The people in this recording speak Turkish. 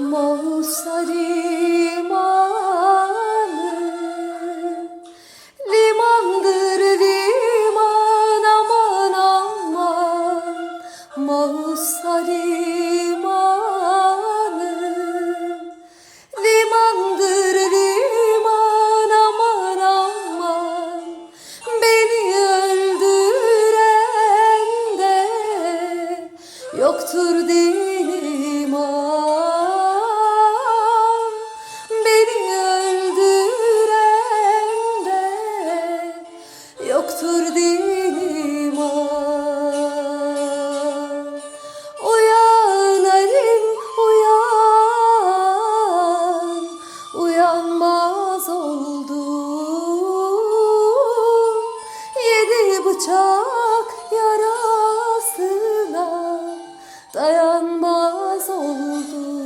Mausa limanı Limandır liman aman aman. Mausa limanı Limandır liman aman aman. Beni öldüren de yoktur dinim tu